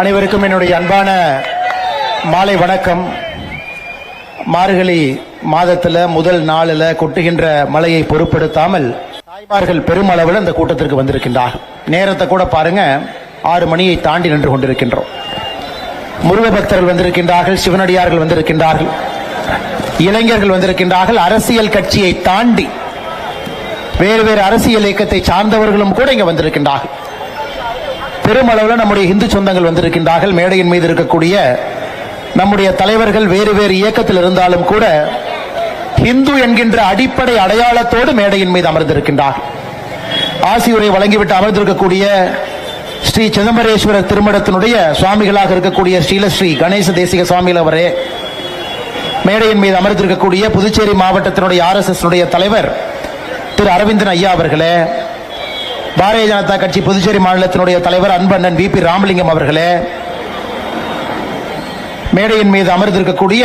அனைவருக்கும் என்னுடைய அன்பான மாலை வணக்கம். மார்கழி மாதத்தில் முதல் நாளில் கொட்டுகின்ற மழையை பொருட்படுத்தாமல் தாய்மார்கள் பெருமளவில் இந்த கூட்டத்திற்கு வந்திருக்கின்றார்கள். நேரத்தை கூட பாருங்க ஆறு மணியை தாண்டி நின்று கொண்டிருக்கின்றோம். முருக பக்தர்கள் வந்திருக்கின்றார்கள் சிவனடியார்கள் வந்திருக்கின்றார்கள் இளைஞர்கள் வந்திருக்கின்றார்கள் அரசியல் கட்சியை தாண்டி வேறு வேறு அரசியல் இயக்கத்தை சார்ந்தவர்களும் கூட இங்கே வந்திருக்கின்றார்கள். பெருமளவில் நம்முடைய இந்து சொந்தங்கள் வந்திருக்கின்றார்கள். மேடையின் மீது இருக்கக்கூடிய நம்முடைய தலைவர்கள் வேறு வேறு இயக்கத்தில் இருந்தாலும் கூட இந்து என்கின்ற அடிப்படை அடையாளத்தோடு மேடையின் மீது அமர்ந்திருக்கின்றார்கள். ஆசியுரை வழங்கிவிட்டு அமர்ந்திருக்கக்கூடிய ஸ்ரீ சிதம்பரேஸ்வரர் திருமணத்தினுடைய சுவாமிகளாக இருக்கக்கூடிய ஸ்ரீலஸ்ரீ கணேச தேசிக சுவாமிகள் அவரே மேடையின் மீது அமர்ந்திருக்கக்கூடிய புதுச்சேரி மாவட்டத்தினுடைய ஆர்எஸ்எஸ் தலைவர் திரு அரவிந்தன் ஐயா அவர்களே பாரதிய ஜனதா கட்சி புதுச்சேரி மாநிலத்தினுடைய தலைவர் அன்பண்ணன் வி பி ராமலிங்கம் அவர்களே மேடையின் மீது அமர்ந்திருக்கக்கூடிய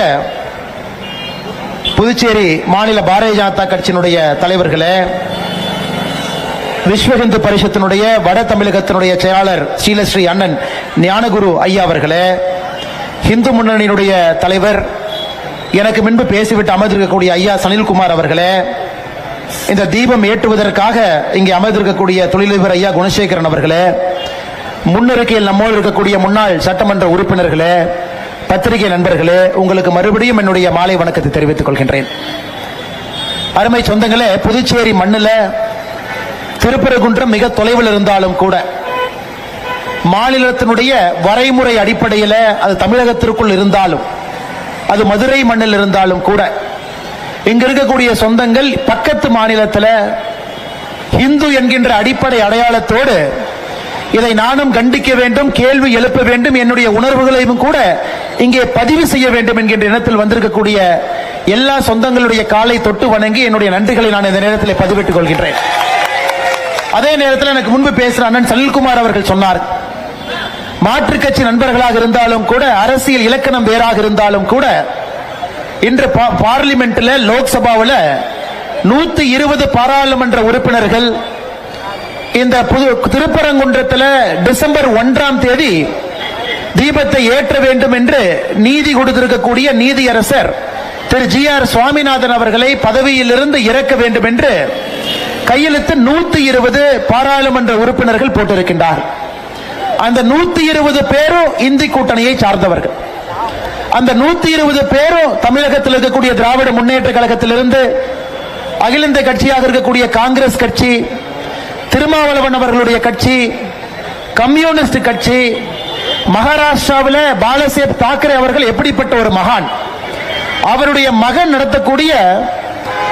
புதுச்சேரி மாநில பாரதிய ஜனதா கட்சியினுடைய தலைவர்களே விஸ்வ இந்து பரிஷத்தினுடைய வட தமிழகத்தினுடைய செயலாளர் ஸ்ரீலஸ்ரீ அண்ணன் ஞானகுரு ஐயா அவர்களே இந்து முன்னணியினுடைய தலைவர் எனக்கு முன்பு பேசிவிட்டு அமர்ந்திருக்கக்கூடிய ஐயா சனில்குமார் அவர்களே இந்த தீபம் ஏற்றுவதற்காக இங்கே அமர்ந்திருக்கக்கூடிய தொழிலதிபர் ஐயா குணசேகரன் அவர்களே முன்னிருக்கையில் நம்மோடு இருக்கக்கூடிய முன்னாள் சட்டமன்ற உறுப்பினர்களே பத்திரிகை நண்பர்களே உங்களுக்கு மறுபடியும் என்னுடைய மாலை வணக்கத்தை தெரிவித்துக் கொள்கின்றேன். அருமை சொந்தங்களே புதுச்சேரி மண்ணில் திருப்பரங்குன்றம் மிக தொலைவில் இருந்தாலும் கூட மாநிலத்தினுடைய வரைமுறை அடிப்படையில் அது தமிழகத்திற்குள் இருந்தாலும் அது மதுரை மண்ணில் இருந்தாலும் கூட இங்க இருக்கக்கூடிய சொந்தங்கள் பக்கத்து மாநிலத்தில் இந்து என்கின்ற அடிப்படை அடையாளத்தோடு இதை நானும் கண்டிக்க வேண்டும் கேள்வி எழுப்ப வேண்டும் என்னுடைய உணர்வுகளையும் கூட இங்கே பதிவு செய்ய வேண்டும் என்கின்ற எண்ணத்தில் வந்திருக்கக்கூடிய எல்லா சொந்தங்களுடைய காலை தொட்டு வணங்கி என்னுடைய நன்றிகளை நான் இந்த நேரத்தில் பதிவிட்டுக் கொள்கின்றேன். அதே நேரத்தில் எனக்கு முன்பு பேசுற அண்ணன் சலில்குமார் அவர்கள் சொன்னார் மாற்றுக் கட்சி நண்பர்களாக இருந்தாலும் கூட அரசியல் இலக்கணம் வேறாக இருந்தாலும் கூட இன்று பா- பார்லிமெண்ட்ல லோக்சபாவில் நூத்தி இருபது பாராளுமன்ற உறுப்பினர்கள் இந்த புது திருப்பரங்குன்றத்தில் டிசம்பர் ஒன்றாம் தேதி தீபத்தை ஏற்ற வேண்டும் என்று நீதி கொடுத்திருக்கக்கூடிய நீதியரசர் திரு ஜி ஆர் சுவாமிநாதன் அவர்களை பதவியிலிருந்து இறக்க வேண்டும் என்று கையெழுத்து நூத்தி இருபது பாராளுமன்ற உறுப்பினர்கள் போட்டிருக்கின்றார். அந்த நூத்தி இருபது பேரும் இந்தி கூட்டணியை சார்ந்தவர்கள். அந்த நூத்தி இருபது பேரும் தமிழகத்தில் இருக்கக்கூடிய திராவிட முன்னேற்ற கழகத்திலிருந்து அகில இந்திய கட்சியாக இருக்கக்கூடிய காங்கிரஸ் கட்சி திருமாவளவன் அவர்களுடைய கட்சி கம்யூனிஸ்ட் கட்சி மகாராஷ்டிராவில் பாலசேப் தாக்கரே அவர்கள் எப்படிப்பட்ட ஒரு மகான்? அவருடைய மகன் நடத்தக்கூடிய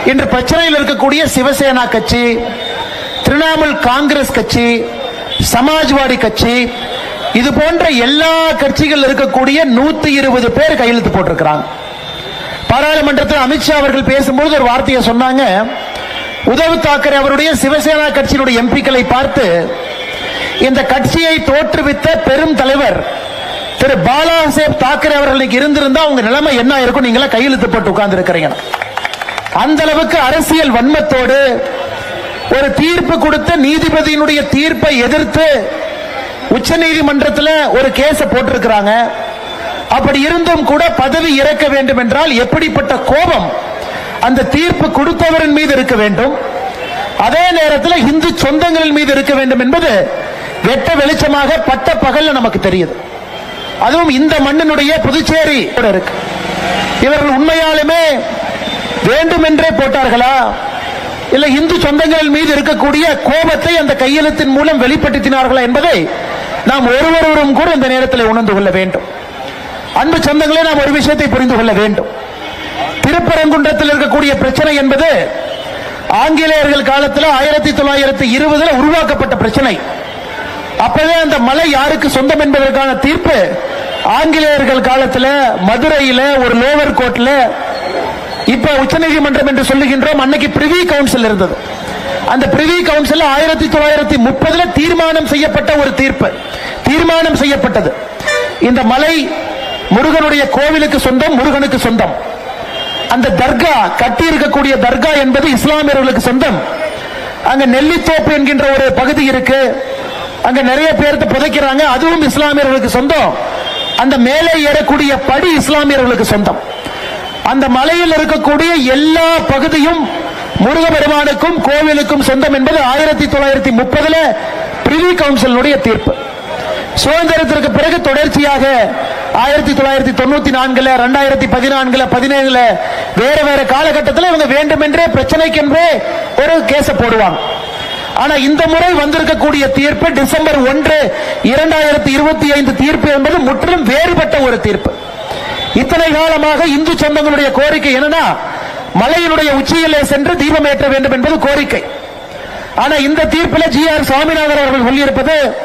இன்று பிரச்சனையில் இருக்கக்கூடிய சிவசேனா கட்சி திரிணாமுல் காங்கிரஸ் கட்சி சமாஜ்வாடி கட்சி இது போன்ற எல்லா கட்சிகள் இருக்கக்கூடிய நூத்தி இருபது பேர் கையெழுத்து போட்டிருக்கிறாங்க. பாராளுமன்றத்தில் அமித்ஷா அவர்கள் பேசும்போது ஒரு வார்த்தையை சொன்னாங்க. உதவு தாக்கரே அவருடைய சிவசேனா கட்சியினுடைய எம்பிக்களை பார்த்து இந்த கட்சியை தோற்றுவித்த பெரும் தலைவர் திரு பாலாசேப் தாக்கரே அவர்கள் இருந்திருந்தா உங்க நிலைமை என்ன இருக்கும்? நீங்களா கையெழுத்து போட்டு உட்கார்ந்து இருக்கிறீங்க அந்த அளவுக்கு அரசியல் வன்மத்தோடு ஒரு தீர்ப்பு கொடுத்த நீதிபதியினுடைய தீர்ப்பை எதிர்த்து உச்ச நீதிமன்றத்தில் ஒரு கேஸ போட்டிருக்கிறாங்க. அப்படி இருந்தும் கூட பதவி இறக்க வேண்டும் என்றால் எப்படிப்பட்ட கோபம் அந்த தீர்ப்பு கொடுத்தவரின் மீது இருக்க வேண்டும். அதே நேரத்தில் இந்து சொந்தங்களின் மீது இருக்க வேண்டும் என்பது வெட்ட வெளிச்சமாக பட்ட பகல்ல நமக்கு தெரியுது. அதுவும் இந்த மண்ணினுடைய புதுச்சேரி கூட இருக்கு. இவர்கள் உண்மையாலுமே வேண்டுமென்றே போட்டார்களா? இல்லை இந்து சொந்தங்கள் மீது இருக்கக்கூடிய கோபத்தை அந்த கையெழுத்தின் மூலம் வெளிப்படுத்தினார்களா என்பதை நாம் ஒருவரும் கூட இந்த நேரத்தில் உணர்ந்து கொள்ள வேண்டும். அன்பு சொந்தங்களே நாம் ஒரு விஷயத்தை புரிந்து கொள்ள வேண்டும். திருப்பரங்குன்றத்தில் இருக்கக்கூடிய பிரச்சனை என்பது ஆங்கிலேயர்கள் காலத்தில் ஆயிரத்தி தொள்ளாயிரத்தி இருபதுல உருவாக்கப்பட்ட பிரச்சனை. அப்பவே அந்த மலை யாருக்கு சொந்தம் என்பதற்கான தீர்ப்பு ஆங்கிலேயர்கள் காலத்தில் மதுரையில ஒரு லோவர் கோர்ட்ல இப்ப உச்சநீதிமன்றம் என்று சொல்லுகின்றோம் அன்னைக்கு பிரிவி கவுன்சில் இருந்தது. அந்த பிரிவி கவுன்சில் ஆயிரத்தி தொள்ளாயிரத்தி முப்பதுல தீர்மானம் செய்யப்பட்ட ஒரு தீர்ப்பு. தீர்மானம் செய்யப்பட்டது. இந்த மலை முருகனுடைய கோவிலுக்கு சொந்தம் முருகனுக்கு சொந்தம். அந்த தர்கா கட்டி இருக்கக்கூடிய தர்கா என்பது இஸ்லாமியர்களுக்கு சொந்தம். அங்க நெல்லித்தோப்பு என்கின்ற ஒரு பகுதி இருக்கு. அங்க நிறைய பேர்த்து புதைக்கிறாங்க. அதுவும் இஸ்லாமியர்களுக்கு சொந்தம். அந்த மேலே ஏறக்கூடிய படி இஸ்லாமியர்களுக்கு சொந்தம். அந்த மலையில் இருக்கக்கூடிய எல்லா பகுதியும் முருகபெருமானுக்கும் கோவிலுக்கும் சொந்தம் என்பது ஆயிரத்தி தொள்ளாயிரத்தி முப்பதுல பிரிவி கவுன்சிலுடைய தீர்ப்பு. சுதந்திரத்திற்கு பிறகு தொடர்ச்சியாக ஆயிரத்தி தொள்ளாயிரத்தி தொண்ணூத்தி நான்குல ரெண்டாயிரத்தி பதினான்குல பதினேழுல வேற வேற காலகட்டத்தில் இவங்க வேண்டுமென்றே பிரச்சனைக்கென்றே ஒரு கேஸ போடுவாங்க. ஆனா இந்த முறை வந்திருக்கக்கூடிய தீர்ப்பு டிசம்பர் ஒன்று இரண்டாயிரத்தி இருபத்தி ஐந்து தீர்ப்பு என்பது முற்றிலும் வேறுபட்ட ஒரு தீர்ப்பு. இத்தனை காலமாக இந்து சொந்தங்களுடைய கோரிக்கை என்னன்னா மலையினுடைய உச்சியிலே சென்று தீபம் ஏற்ற வேண்டும் என்பது கோரிக்கை. ஆனா இந்த தீர்ப்பில் ஜி ஆர் சுவாமிநாதன் அவர்கள் சொல்லியிருப்பது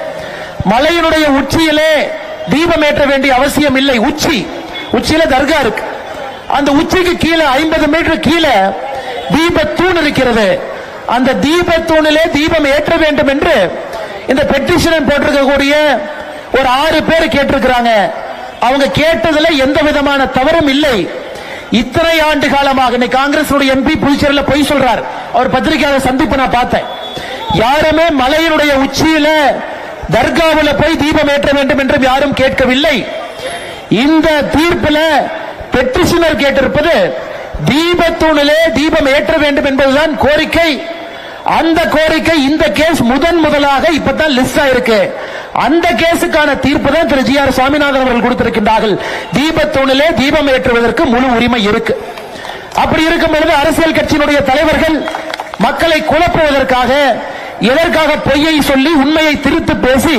மலையினுடைய உச்சியிலே தீபம் ஏற்ற வேண்டிய அவசியம் இல்லை. உச்சி. உச்சியில தர்கா இருக்கு. அந்த உச்சிக்கு கீழே ஐம்பது மீட்டர் கீழே தீபத்தூண் இருக்கிறது. அந்த தீபத்தூணிலே தீபம் ஏற்ற வேண்டும் என்று இந்த பெட்டிஷன் போட்டிருக்கக்கூடிய ஒரு ஆறு பேர் கேட்டிருக்கிறாங்க. அவங்க கேட்டதுல எந்த விதமான தவறும் இல்லை. இத்தனை ஆண்டு காலமாக இன்னைக்கு காங்கிரஸ் எம்பி புதுச்சேரியில் பொய் சொல்றார். அவர் பத்திரிகையாளர் சந்திப்பு நான் பார்த்தேன். யாருமே மலையினுடைய உச்சியில தர்காவில் போய் தீபம் ஏற்ற வேண்டும் என்று யாரும் கேட்கவில்லை. இந்த தீர்ப்பில் பெட்டிஷனர் கேட்டிருப்பது தீபத்தூணிலே தீபம் ஏற்ற வேண்டும் என்பதுதான் கோரிக்கை. அந்த கோரிக்கை இந்த கேஸ் முதன் முதலாக இப்பதான் லிஸ்ட் ஆயிருக்கு. அந்த கேஸுக்கான தீர்ப்பு தான் திரு ஜி ஆர் சுவாமிநாதன் அவர்கள் கொடுத்திருக்கின்றார்கள். தீபத்தூணிலே தீபம் ஏற்றுவதற்கு முழு உரிமை இருக்கு. அப்படி இருக்கும் பொழுது அரசியல் கட்சியினுடைய தலைவர்கள் மக்களை குழப்புவதற்காக எதற்காக பொய்யை சொல்லி உண்மையை திருத்து பேசி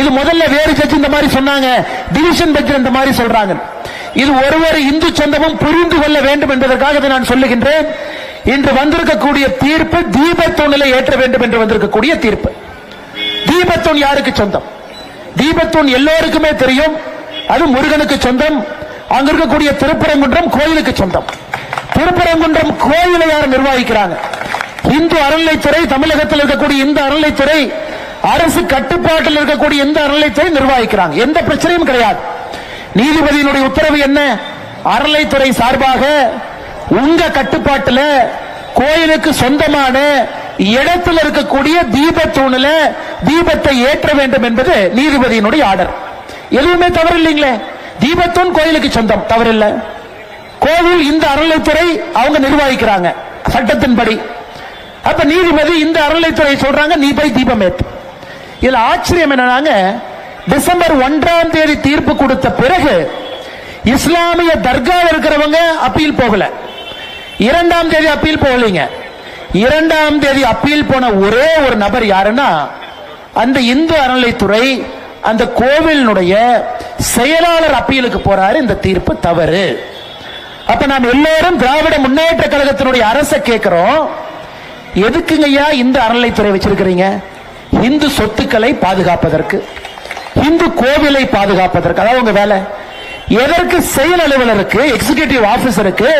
இது முதல்ல வேறு ஜட்ஜ் இந்த மாதிரி சொன்னாங்க டிவிஷன் பெஞ்ச் இந்த மாதிரி சொல்றாங்க. இது ஒருவர் இந்து சொந்தமும் புரிந்து கொள்ள வேண்டும் என்பதற்காக இதை நான் சொல்லுகின்றேன். இன்று வந்திருக்கக்கூடிய தீர்ப்பு தீபத்தூணிலை ஏற்ற வேண்டும் என்று வந்திருக்கக்கூடிய தீர்ப்பு. தீபத்தூண் யாருக்கு சொந்தம்? தீபத்தூண் எல்லோருக்குமே தெரியும். அது முருகனுக்கு சொந்தம். அங்க இருக்கக்கூடிய திருப்பரங்குன்றம் கோயிலுக்கு சொந்தம். திருப்பரங்குன்றம் கோயிலை யார் நிர்வகிக்கிறாங்க? இந்து அறநிலைத்துறை தமிழகத்தில் இருக்கக்கூடிய இந்த அறநிலைத்துறை அரசு கட்டுப்பாட்டில் இருக்கக்கூடிய இந்த அறநிலைத்துறை நிர்வகிக்கிறாங்க. எந்த பிரச்சனையும் கிடையாது. நீதிபதியினுடைய உத்தரவு என்ன? அறநிலைத்துறை சார்பாக உங்க கட்டுப்பாட்டில் கோயிலுக்கு சொந்தமான இடத்தில் இருக்கக்கூடிய தீபத்தூணில தீபத்தை ஏற்ற வேண்டும் என்பது நீதிபதியினுடைய ஆர்டர். எதுவுமே தவறு இல்லைங்களே தீபத்தூண் கோயிலுக்கு சொந்தம் தவறில்லை. கோவில் இந்த அறநிலைத்துறை அவங்க நிர்வகிக்கிறாங்க சட்டத்தின்படி. அப்ப நீதிபதி இந்த அறநிலைத்துறை சொல்றாங்க நீ போய் தீபம் ஏற்று இதுல ஆச்சரியம் என்னன்னாங்க டிசம்பர் ஒன்றாம் தேதி தீர்ப்பு கொடுத்த பிறகு இஸ்லாமிய தர்காவில் இருக்கிறவங்க அப்பீல் போகல. இரண்டாம் தேதி அப்பீல் போகலைங்க. இரண்டாம் தேதி அப்பீல் போன ஒரே ஒரு நபர் யாருன்னா அந்த இந்து அறநிலைத்துறை அந்த கோவிலினுடைய செயலாளர் அப்பீலுக்கு போறாரு. இந்த தீர்ப்பு தவறு. அப்ப நாம் எல்லாரும் திராவிட முன்னேற்ற கழகத்தினுடைய அரசை கேட்கிறோம். எதுக்குங்கய்யா இந்த அறநிலைத்துறை வச்சிருக்கிறீங்க? இந்து சொத்துக்களை பாதுகாப்பதற்கு இந்து கோவிலை பாதுகாப்பதற்கு. அதாவது உங்க வேலை. எதற்கு செயல் அலுவலருக்கு எக்ஸிகியூட்டிவ் ஆபீசருக்கு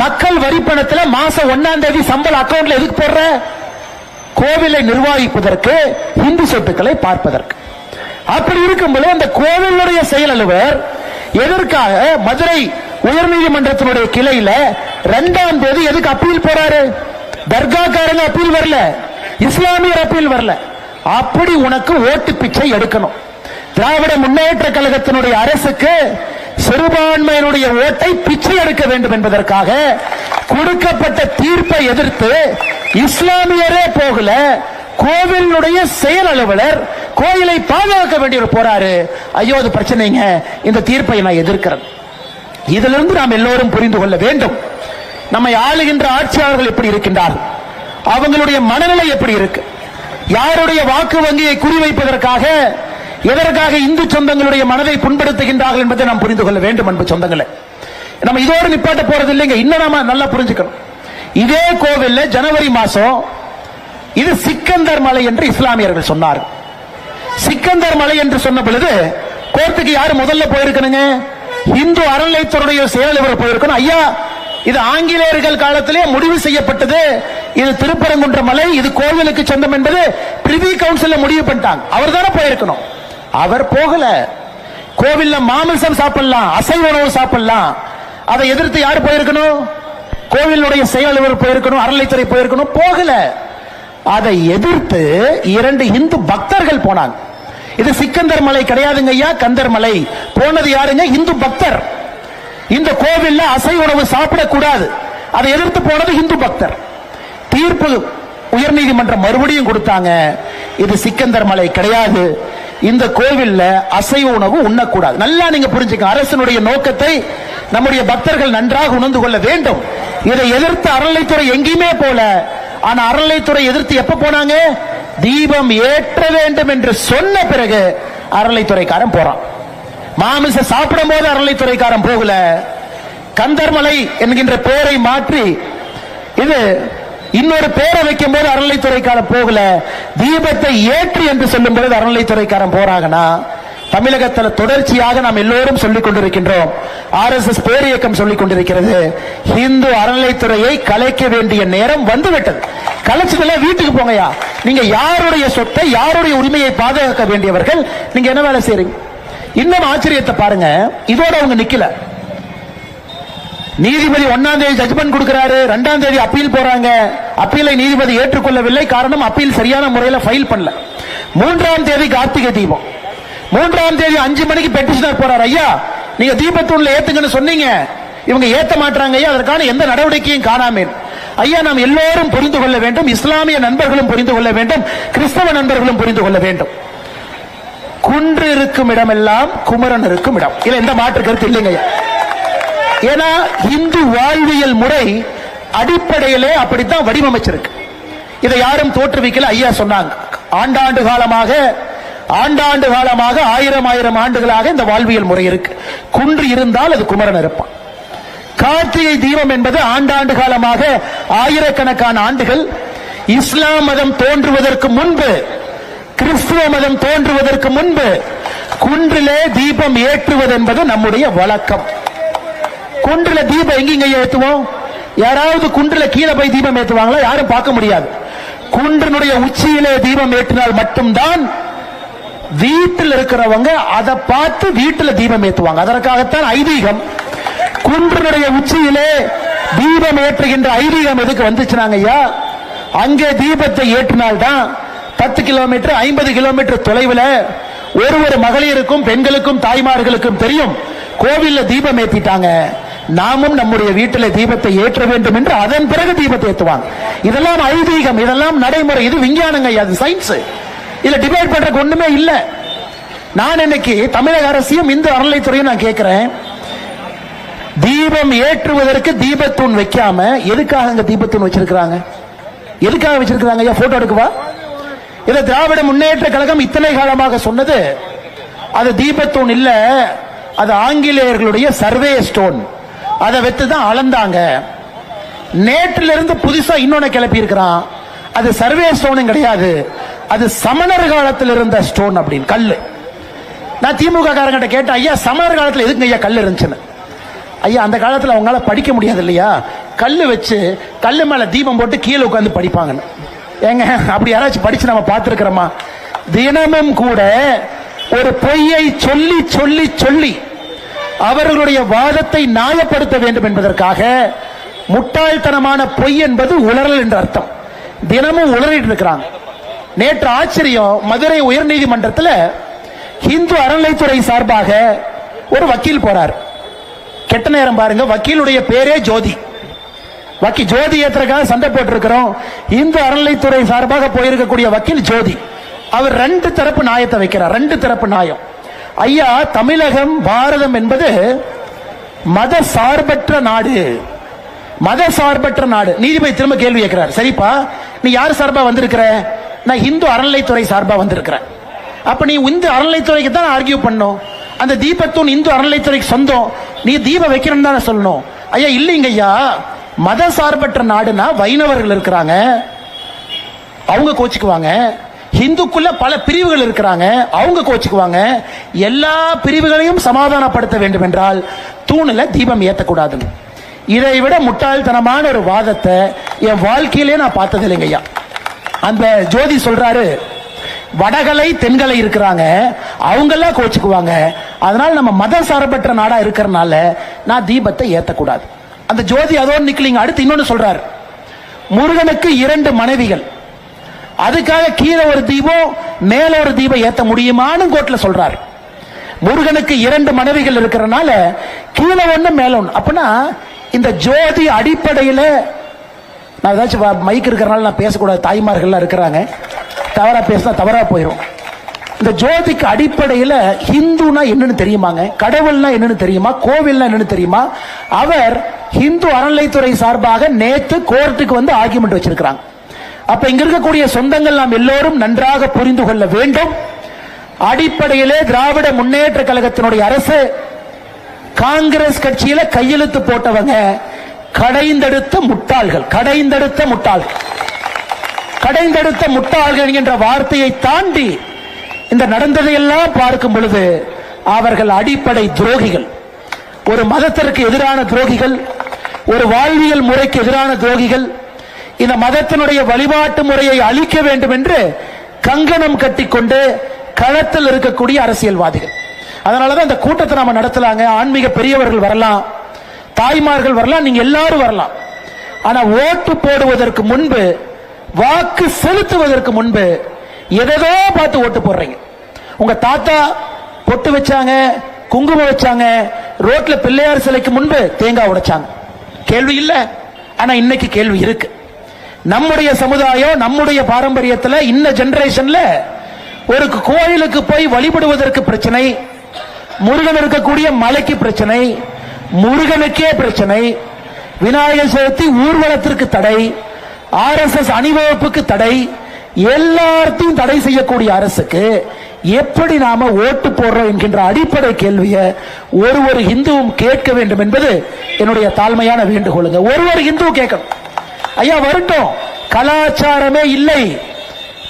மக்கள் வரி பணத்துல மாசம் ஒன்னாம் தேதி சம்பள அக்கவுண்ட்ல எதுக்கு போடுற? கோவிலை நிர்வகிப்பதற்கு இந்து சொத்துக்களை பார்ப்பதற்கு. அப்படி இருக்கும்போது அந்த கோவிலுடைய செயலலுவர் எதற்காக மதுரை உயர்நீதிமன்றத்தினுடைய கிளையில ரெண்டாம் தேதி எதுக்கு அப்பீல் போறாரு? தர்காக்காரங்க அப்பீல் வரல. இஸ்லாமியர் அப்பீல் வரல. அப்படி உனக்கு ஓட்டு பிச்சை எடுக்கணும். திராவிட முன்னேற்ற கழகத்தினுடைய அரசுக்கு சிறுபான்மையினுடைய ஓட்டை பிச்சை எடுக்க வேண்டும் என்பதற்காக கொடுக்கப்பட்ட தீர்ப்பை எதிர்த்து இஸ்லாமியரே போகல கோவிலுடைய செயல் அலுவலர் கோயிலை பாதுகாக்க வேண்டியவர் போறாரு. ஐயோ அது பிரச்சனைங்க. இந்த தீர்ப்பை நான் எதிர்க்கிறேன். இதிலிருந்து நாம் எல்லோரும் புரிந்து கொள்ள வேண்டும். நம்மை ஆளுகின்ற ஆட்சியாளர்கள் எப்படி இருக்கின்றார்கள்? அவங்களுடைய மனநிலை எப்படி இருக்கு? யாருடைய வாக்கு வங்கியை குறிவைப்பதற்காக எதற்காக இந்து சொந்தங்களுடைய மனதை புண்படுத்துகின்றார்கள் என்பதை நாம் புரிந்து கொள்ள வேண்டும் அன்பு சொந்தங்களை. நம்ம இதோடு நிப்பாட்ட போறது இல்லைங்க இன்னும் நாம நல்லா புரிஞ்சுக்கணும். இதே கோவில்ல ஜனவரி மாசம் இது சிக்கந்தர் மலை என்று இஸ்லாமியர்கள் சொன்னார்கள். சிக்கந்தர் மலை என்று சொன்ன பொழுது கோர்ட்டுக்கு யாரு முதல்ல போயிருக்கணுங்க? இந்து அறநிலைத்துறையுடைய இவர் போயிருக்கணும். ஐயா இது ஆங்கிலேயர்கள் காலத்திலே முடிவு செய்யப்பட்டது. இது திருப்பரங்குன்ற மலை இது கோவிலுக்கு சொந்தம் என்பது பிரிவி கவுன்சில் முடிவு பண்ணிட்டாங்க. அவர் தானே போயிருக்கணும். அவர் போகல. கோவில்ல மாமிசம் சாப்பிடலாம் அசைவ உணவு சாப்பிடலாம். அதை எதிர்த்து யார் போயிருக்கணும்? கோவிலுடைய செயலர் போயிருக்கணும் அறநிலைத்துறை போயிருக்கணும் போகல. அதை எதிர்த்து இரண்டு இந்து பக்தர்கள் போனாங்க. இது சிக்கந்தர் மலை கிடையாதுங்க ஐயா கந்தர் மலை. போனது யாருங்க? இந்து பக்தர். இந்த கோவில்ல அசை உணவு சாப்பிடக்கூடாது. அதை எதிர்த்து போனது இந்து பக்தர். தீர்ப்பு உயர்நீதிமன்றம் மறுபடியும் கொடுத்தாங்க. இது சிக்கந்தர் மலை கிடையாது. இந்த கோவில்ல அசைவ உணவு உண்ணக்கூடாது. நல்லா நீங்க புரிஞ்சுக்க அரசனுடைய நோக்கத்தை நம்முடைய பக்தர்கள் நன்றாக உணர்ந்து கொள்ள வேண்டும். இதை எதிர்த்து அறநிலைத்துறை எங்கேயுமே போல. ஆனா அறநிலைத்துறை எதிர்த்து எப்ப போனாங்க? தீபம் ஏற்ற வேண்டும் என்று சொன்ன பிறகு அறநிலைத்துறைக்காரன் போறான். மாமிச சாப்பிடும் போது அறநிலைத்துறைக்காரன் போகல. கந்தர்மலை என்கின்ற பெயரை மாற்றி இது இன்னொரு பேரை வைக்கும் போது அறநிலைத்துறைக்காரன் போகல. தீபத்தை ஏற்றி என்று சொல்லும் பொழுது அறநிலைத்துறைக்காரன் போறாங்கன்னா தமிழகத்தில் தொடர்ச்சியாக நாம் எல்லோரும் சொல்லிக் கொண்டிருக்கின்றோம். ஆர் எஸ் எஸ் பேரியக்கம் சொல்லிக் கொண்டிருக்கிறது. இந்து அறநிலைத்துறையை கலைக்க வேண்டிய நேரம் வந்துவிட்டது. கலைச்சதுல வீட்டுக்கு போங்கயா நீங்க யாருடைய சொத்தை யாருடைய உரிமையை பாதுகாக்க வேண்டியவர்கள் நீங்க என்ன வேலை செய்றீங்க? இன்னும் ஆச்சரியத்தை பாருங்க. இதோட அவங்க நிக்கல. நீதிபதி ஒன்னாம் தேதி ஜட்மெண்ட் கொடுக்கிறாரு. ரெண்டாம் தேதி அப்பீல் போறாங்க. அப்பீலை நீதிபதி ஏற்றுக்கொள்ளவில்லை. காரணம் அப்பீல் சரியான முறையில் ஃபைல் பண்ணல. மூன்றாம் தேதி கார்த்திகை தீபம். மூன்றாம் தேதி அஞ்சு மணிக்கு பெட்டிஷனர் போறார். ஐயா நீங்க தீபத்தூண்ல ஏத்துங்கன்னு சொன்னீங்க. இவங்க ஏத்த மாட்டாங்க ஐயா. அதற்கான எந்த நடவடிக்கையும் காணாமே ஐயா நாம் எல்லோரும் புரிந்து கொள்ள வேண்டும். இஸ்லாமிய நண்பர்களும் புரிந்து கொள்ள வேண்டும். கிறிஸ்தவ நண்பர்களும் புரிந்து கொள்ள வேண்டும். குன்று இருக்கும் இடமெல்லாம் குமரன் இருக்கும் இடம். இல்ல எந்த மாற்று கருத்து இல்லைங்க ஏன்னா இந்து வாழ்வியல் முறை அடிப்படையிலே அப்படித்தான் வடிவமைச்சிருக்கு. இதை யாரும் தோற்றுவிக்கல ஐயா சொன்னாங்க. ஆண்டாண்டு காலமாக ஆண்டாண்டு காலமாக ஆயிரம் ஆயிரம் ஆண்டுகளாக இந்த வாழ்வியல் முறை இருக்கு. குன்று இருந்தால் அது குமரன் இருப்பான். கார்த்திகை தீபம் என்பது ஆண்டாண்டு காலமாக ஆயிரக்கணக்கான ஆண்டுகள். இஸ்லாம் மதம் தோன்றுவதற்கு முன்பு கிறிஸ்துவ மதம் தோன்றுவதற்கு முன்பு குன்றிலே தீபம் ஏற்றுவது என்பது நம்முடைய வழக்கம். குன்றில தீபம் எங்கீங்க ஏற்றுவோம் யாராவது குன்றுல கீழே போய் தீபம் ஏற்றுவாங்களா யாரும் பார்க்க முடியாது. குன்றினுடைய உச்சியிலே தீபம் ஏற்றினால் மட்டும்தான் வீட்டில் இருக்கிறவங்க அதை பார்த்து வீட்டில் தீபம் ஏற்றுவாங்க அதற்காகத்தான் ஐதீகம். குன்றினுடைய உச்சியிலே தீபம் ஏற்றுகின்ற ஐதீகம் எதுக்கு வந்துச்சுனாங்க ஐயா? அங்கே தீபத்தை ஏற்றினால்தான் பத்து கிலோமீட்டர் ஐம்பது கிலோமீட்டர் தொலைவில் ஒரு ஒரு மகளிருக்கும் பெண்களுக்கும் தாய்மார்களுக்கும் தெரியும். கோவில்ல தீபம் ஏற்றிட்டாங்க நாமும் நம்முடைய வீட்டில் தீபத்தை ஏற்ற வேண்டும் என்று அதன் பிறகு தீபத்தை ஏற்றுவாங்க. இதெல்லாம் ஐதீகம் இதெல்லாம் நடைமுறை இது விஞ்ஞானங்க அது சயின்ஸ் இதுல டிபேட் பண்றதுக்கு ஒண்ணுமே இல்ல. நான் இன்னைக்கு தமிழக அரசியும் இந்து அறநிலைத்துறையும் நான் கேட்கிறேன். தீபம் ஏற்றுவதற்கு தீபத்தூண் வைக்காம எதுக்காக அங்க தீபத்தூண் வச்சிருக்கிறாங்க? எதுக்காக வச்சிருக்கிறாங்க ஐயா? போட்டோ எடுக்குவா? இதை திராவிட முன்னேற்ற கழகம் இத்தனை காலமாக சொன்னது அது தீபத்தூண் இல்ல அது ஆங்கிலேயர்களுடைய சர்வே ஸ்டோன் அதை வைத்து தான் அளந்தாங்க. நேற்றுல இருந்து புதுசா இன்னொன்னு கிளப்பி இருக்கிறான் அது சர்வே ஸ்டோனும் கிடையாது. அது சமணர் காலத்தில் இருந்த ஸ்டோன் அப்படின்னு கல் நான் திமுக காரங்கிட்ட கேட்டேன் ஐயா சமணர் காலத்தில் எதுக்கு ஐயா கல் இருந்துச்சுன்னு? ஐயா அந்த காலத்தில் அவங்களால படிக்க முடியாது இல்லையா? கல் வச்சு கல் மேல தீபம் போட்டு கீழே உட்காந்து படிப்பாங்கன்னு. ஏங்க அப்படி யாராச்சும் படிச்சு நம்ம பார்த்துருக்கிறோமா? தினமும் கூட ஒரு பொய்யை சொல்லி சொல்லி சொல்லி அவர்களுடைய வாதத்தை நியாயப்படுத்த வேண்டும் என்பதற்காக முட்டாள்தனமான பொய் என்பது உளறல் என்ற அர்த்தம். தினமும் உளறிட்டு இருக்கிறாங்க. நேற்று ஆச்சரியம் மதுரை உயர்நீதிமன்றத்தில் இந்து அறநிலைத்துறை சார்பாக ஒரு வக்கீல் போறார். கெட்ட நேரம் பாருங்க வக்கீலுடைய பேரே ஜோதி. வக்கீல் ஜோதி ஏத்துறதுக்காக சண்டை போட்டிருக்கிறோம். இந்து அறநிலைத்துறை சார்பாக போயிருக்கக்கூடிய வக்கீல் ஜோதி. அவர் ரெண்டு தரப்பு நியாயத்தை வைக்கிறார் ரெண்டு தரப்பு நியாயம். ஐயா தமிழகம் பாரதம் என்பது மத சார்பற்ற நாடு. மத சார்பற்ற நாடு. நீதிபதி திரும்ப கேள்வி கேட்கிறார். சரிப்பா நீ யார் சார்பா வந்திருக்கிற? நான் இந்து அறநிலைத்துறை சார்பா வந்திருக்கிறேன். அப்ப நீ இந்து அறநிலைத்துறைக்கு தான் ஆர்கியூ பண்ணும் அந்த தீபத்தூன் இந்து அறநிலைத்துறைக்கு சொந்தம். நீ தீபம் வைக்கணும் தானே சொல்லணும். ஐயா இல்லைங்க ஐயா. மத சார்பற்ற நாடுனா வைணவர்கள் இருக்கிறாங்க. அவங்க கோச்சுக்குவாங்க. ஹிந்துக்குள்ள பல பிரிவுகள் இருக்கிறாங்க. அவங்க கோச்சுக்குவாங்க. எல்லா பிரிவுகளையும் சமாதானப்படுத்த வேண்டும் என்றால் தூணில் தீபம் ஏற்றக்கூடாதுன்னு இதை விட முட்டாள்தனமான ஒரு வாதத்தை என் வாழ்க்கையிலே நான் பார்த்தது இல்லைங்க ஐயா. அந்த ஜோதி சொல்றாரு வடகலை தென்கலை இருக்கிறாங்க. அவங்கெல்லாம் கோச்சுக்குவாங்க. அதனால நம்ம மத சார்பற்ற நாடா இருக்கிறனால நான் தீபத்தை ஏத்தக்கூடாது. அந்த ஜோதி அதோடு நிக்கலிங்க. அடுத்து இன்னொன்னு சொல்றாரு முருகனுக்கு இரண்டு மனைவிகள். அதுக்காக கீழே ஒரு தீபம் மேல ஒரு தீபம் ஏத்த முடியுமான்னு கோர்ட்ல சொல்றாரு. முருகனுக்கு இரண்டு மனைவிகள் இருக்கிறனால கீழே ஒண்ணு மேல ஒண்ணு. அப்படின்னா இந்த ஜோதி அடிப்படையில நான் ஏதாச்சும் மைக் இருக்கிறனால நான் பேசக்கூடாது. தாய்மார்கள்லாம் இருக்கிறாங்க. தவறா பேசினா தவறா போயிடும் இந்த ஜோதிக்கு அடிப்படையில் ஹிந்துனா என்னன்னு தெரியுமாங்க? கடவுள்னா என்னன்னு தெரியுமா? கோவில்னா என்னன்னு தெரியுமா? அவர் ஹிந்து அறநிலைத்துறை சார்பாக நேத்து கோர்ட்டுக்கு வந்து ஆர்குமெண்ட் வச்சிருக்கிறாங்க. அப்ப இங்க இருக்கக்கூடிய சொந்தங்கள் நாம் எல்லோரும் நன்றாக புரிந்து கொள்ள வேண்டும். அடிப்படையிலே திராவிட முன்னேற்ற கழகத்தினுடைய அரசு காங்கிரஸ் கட்சியில கையெழுத்து போட்டவங்க கடைந்தெடுத்த முட்டாள்கள் கடைந்தெடுத்த முட்டாள்கள். கடைந்தெடுத்த முட்டாள்கள் என்கின்ற வார்த்தையை தாண்டி இந்த நடந்ததையெல்லாம் பார்க்கும் பொழுது அவர்கள் அடிப்படை துரோகிகள். ஒரு மதத்திற்கு எதிரான துரோகிகள் ஒரு வாழ்வியல் முறைக்கு எதிரான துரோகிகள் இந்த மதத்தினுடைய வழிபாட்டு முறையை அழிக்க வேண்டும் என்று கங்கணம் கட்டிக்கொண்டு களத்தில் இருக்கக்கூடிய அரசியல்வாதிகள். அதனாலதான் இந்த கூட்டத்தை நாம நடத்தலாங்க. ஆன்மீக பெரியவர்கள் வரலாம். தாய்மார்கள் வரலாம். நீங்க எல்லாரும் வரலாம். ஆனா ஓட்டு போடுவதற்கு முன்பு வாக்கு செலுத்துவதற்கு முன்பு எதோ பார்த்து ஓட்டு போடுறீங்க. உங்க தாத்தா பொட்டு வச்சாங்க குங்குமம் வச்சாங்க ரோட்ல பிள்ளையார் சிலைக்கு முன்பு தேங்காய் உடைச்சாங்க. கேள்வி இல்ல. ஆனா இன்னைக்கு கேள்வி இருக்கு. நம்முடைய சமுதாயம் நம்முடைய பாரம்பரியத்தில் இந்த ஜெனரேஷன்ல ஒரு கோயிலுக்கு போய் வழிபடுவதற்கு பிரச்சனை முருகன் இருக்கக்கூடிய மலைக்கு பிரச்சனை முருகனுக்கே பிரச்சனை விநாயகர் சதுர்த்தி ஊர்வலத்திற்கு தடை ஆர்எஸ்எஸ் அணிவகுப்புக்கு தடை எல்லாத்தையும் தடை செய்யக்கூடிய அரசுக்கு எப்படி நாம ஓட்டு போடுறோம் என்கின்ற அடிப்படை கேள்வியை ஒரு ஒரு இந்துவும் கேட்க வேண்டும் என்பது என்னுடைய தாழ்மையான வேண்டுகோளுங்க. ஒரு ஒரு இந்துவும் கேட்கணும். ஐயா வரட்டும். கலாச்சாரமே இல்லை.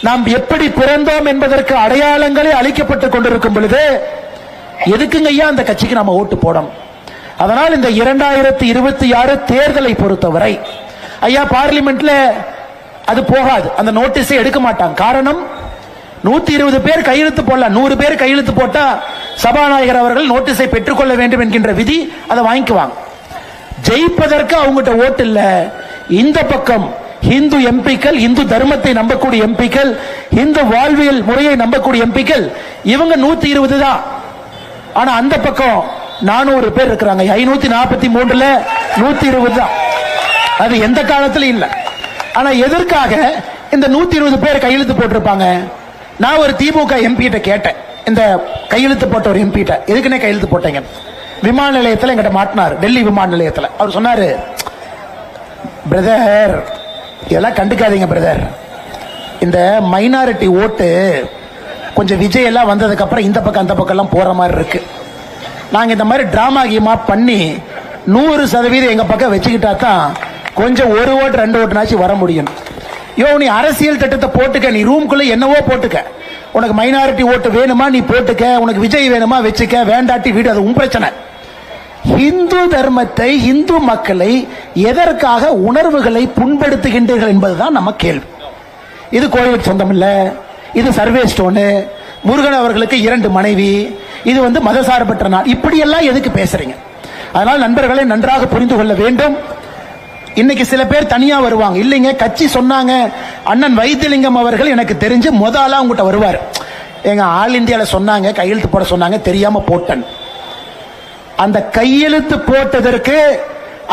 நாம் எப்படி பிறந்தோம் என்பதற்கு அடையாளங்களே அளிக்கப்பட்டுக் கொண்டிருக்கும் பொழுது எதுக்குங்க ஐயா அந்த கட்சிக்கு நாம ஓட்டு போடணும்? அதனால் இந்த இரண்டாயிரத்தி இருபத்தி ஆறு தேர்தலை பொறுத்தவரை ஐயா பார்லிமெண்ட்ல அது போகாது. அந்த நோட்டீஸை எடுக்க மாட்டாங்க. காரணம் நூத்தி இருபது பேர் கையெழுத்து போடலாம் நூறு பேர் கையெழுத்து போட்டா சபாநாயகர் அவர்கள் நோட்டீஸை பெற்றுக்கொள்ள வேண்டும் என்கின்ற விதி அதை வாங்கிக்குவாங்க. ஜெயிப்பதற்கு அவங்ககிட்ட ஓட்டு இல்லை. இந்த பக்கம் இந்து எம்பிக்கள் இந்து தர்மத்தை நம்பக்கூடிய எம்பிக்கள் இந்து வாழ்வியல் முறையை நம்பக்கூடிய எம்பிக்கள் இவங்க நூத்தி இருபது தான். ஆனா அந்த பக்கம் நானூறு பேர் இருக்கிறாங்க. ஐநூத்தி நாற்பத்தி மூன்றுல நூத்தி இருபது தான். அது எந்த காலத்திலும் இல்லை. ஆனா எதற்காக இந்த நூத்தி இருபது பேர் கையெழுத்து போட்டிருப்பாங்க? நான் ஒரு திமுக எம்பி கிட்ட கேட்டேன். இந்த கையெழுத்து போட்ட ஒரு எம்பி கிட்ட. எதுக்குன்னே கையெழுத்து போட்டீங்க விமான நிலையத்தில் எங்கிட்ட மாட்டினார். டெல்லி விமான நிலையத்தில். அவர் சொன்னாரு பிரதர் இதெல்லாம் கண்டுக்காதீங்க பிரதர் இந்த மைனாரிட்டி ஓட்டு கொஞ்சம் விஜய் எல்லாம் வந்ததுக்கப்புறம் இந்த பக்கம் அந்த பக்கம்லாம் போகிற மாதிரி இருக்கு. நாங்கள் இந்த மாதிரி ட்ராமா கீமா பண்ணி நூறு சதவீதம் எங்கள் பக்கம் வச்சுக்கிட்டா தான் கொஞ்சம் ஒரு ஓட்டு ரெண்டு ஓட்டுனாச்சும் வர முடியும். யோ நீ அரசியல் திட்டத்தை போட்டுக்க நீ ரூம்குள்ளே என்னவோ போட்டுக்க. உனக்கு மைனாரிட்டி ஓட்டு வேணுமா நீ போட்டுக்க. உனக்கு விஜய் வேணுமா வச்சுக்க. வேண்டாட்டி வீடு அது உன் பிரச்சனை. இந்து தர்மத்தை இந்து மக்களை எதற்காக உணர்வுகளை புண்படுத்துகின்றீர்கள் என்பதுதான் நம்ம கேள்வி. இது கோயிலுக்கு சொந்தம் இல்லை. இது சர்வே ஸ்டோனு. முருகன் அவர்களுக்கு இரண்டு மனைவி. இது வந்து மதசார்பற்ற நாள். இப்படியெல்லாம் எதுக்கு பேசுறீங்க? அதனால் நண்பர்களை நன்றாக புரிந்து கொள்ள வேண்டும். இன்னைக்கு சில பேர் தனியா வருவாங்க. இல்லைங்க கட்சி சொன்னாங்க. அண்ணன் வைத்தியலிங்கம் அவர்கள் எனக்கு தெரிஞ்சு முத ஆளா உங்ககிட்ட வருவார். எங்க ஆல் இந்தியாவில் சொன்னாங்க கையெழுத்து போட சொன்னாங்க தெரியாம போட்டன். அந்த கையெழுத்து போட்டதற்கு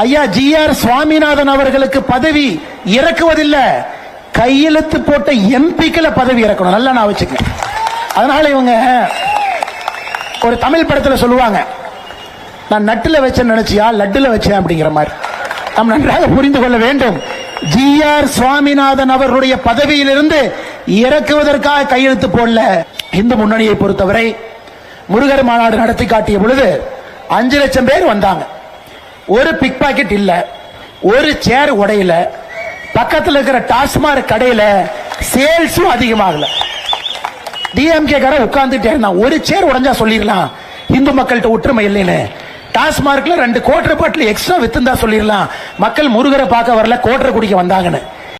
ஐயா ஜி ஆர் சுவாமிநாதன் அவர்களுக்கு பதவி இறக்குவதில்லை. கையெழுத்து போட்ட எம்பிக்களை பதவி இறக்கணும். நல்லா நான் வச்சுக்கேன் அதனால இவங்க ஒரு தமிழ் படத்தில் சொல்லுவாங்க நான் நட்டில் வச்சேன் நினைச்சியா? லட்டுல வச்சேன் அப்படிங்கிற மாதிரி. நாம் நன்றாக புரிந்து கொள்ள வேண்டும். ஜி ஆர் சுவாமிநாதன் அவர்களுடைய பதவியிலிருந்து இறக்குவதற்காக கையெழுத்து போடல. இந்து முன்னணியை பொறுத்தவரை முருகர் மாநாடு நடத்தி காட்டிய பொழுது அஞ்சு லட்சம் பேர் வந்தாங்க. ஒரு பிக் பாக்கெட் இல்ல ஒரு சேர் உடையில பக்கத்தில் இருக்கிற டாஸ்மாக் கடையில சேல்ஸும் அதிகமாகல. டிஎம்கே கார உட்கார்ந்துட்டே இருந்தான். ஒரு சேர் உடைஞ்சா சொல்லிடலாம். இந்து மக்கள்கிட்ட ஒற்றுமை இல்லைன்னு. டாஸ்மார்க்ல ரெண்டு கோட்டரை பாட்டில் எக்ஸ்ட்ரா வித்துந்தா சொல்லிடலாம். மக்கள் முருகரை பார்க்க வரல கோட்டரை குடிக்க வந்தாங்கன்னு.